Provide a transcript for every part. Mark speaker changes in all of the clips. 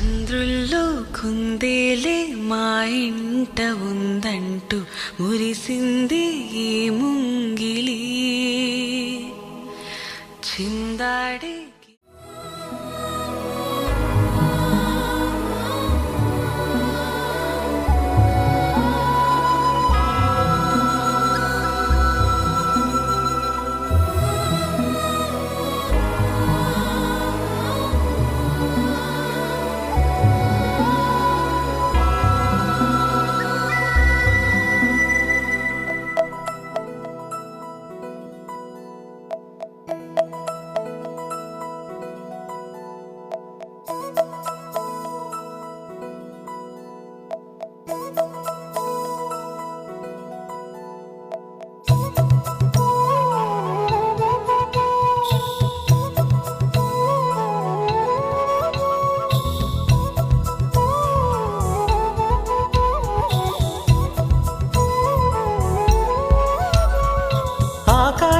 Speaker 1: చంద్రుల్లో కుందేలే మా ఇంట ఉందంటూ మురిసింది ఈ ముంగిలి. చిందాడే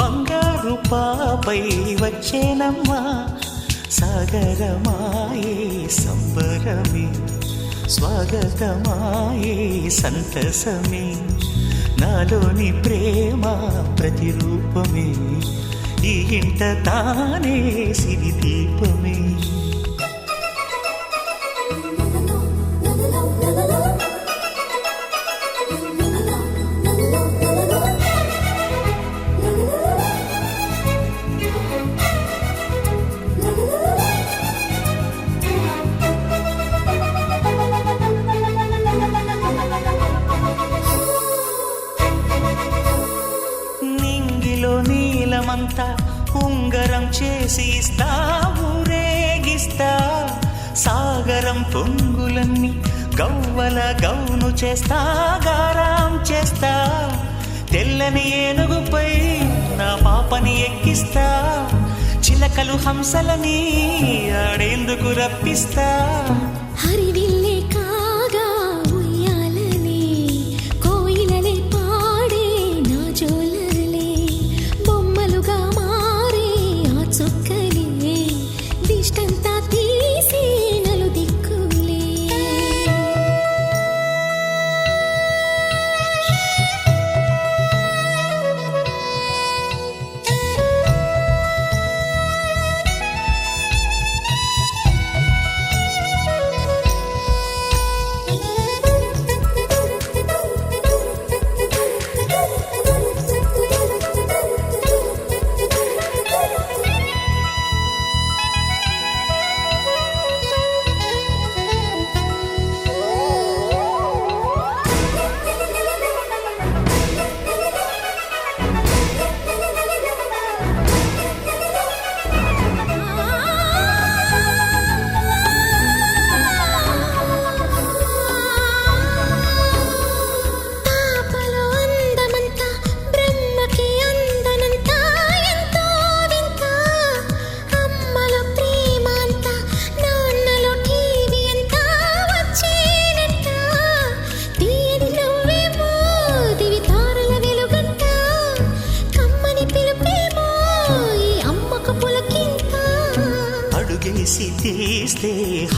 Speaker 2: బంగారు పాపై వచ్చేనమ్మా. సాగరమాయే సంబరమే. స్వాగతమాయే సంతసమే. నాలోని ప్రేమ ప్రతిరూపమే. ఈ ఇంట తానే సిరిదీపమే. నింగిలో నీలమంతా ఉంగరం చేసి ఇస్తా ఊరేగిస్తా సాగరం పొంగులన్నీ గవ్వల గౌను చేస్తా గారాం చేస్తా. తెల్లని ఏనుగుపై నా పాపని ఎక్కిస్తా. చిలకలు హంసలని ఆడేందుకు రప్పిస్తా.
Speaker 3: హరివిల్లే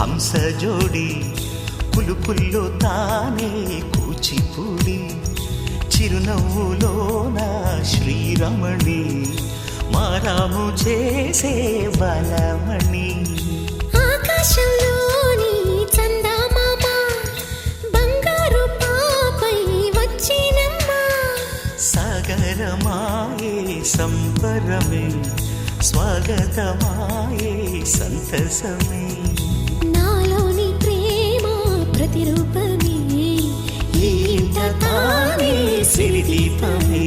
Speaker 2: హంస జోడి పులుపుల్లో తానే కూచిపూడి చిరునవ్వులోన శ్రీరమణి మారాము చేసే బలమణి.
Speaker 3: ఆకాశంలోని చందమామ బంగారు పాపై వచ్చినమ్మా.
Speaker 2: సాగరమాయే సంబరమే స్వాగతమాయే సంతసమే.
Speaker 3: ప్రతిరూపమే
Speaker 2: ఇంత తానే సిరి దీపమే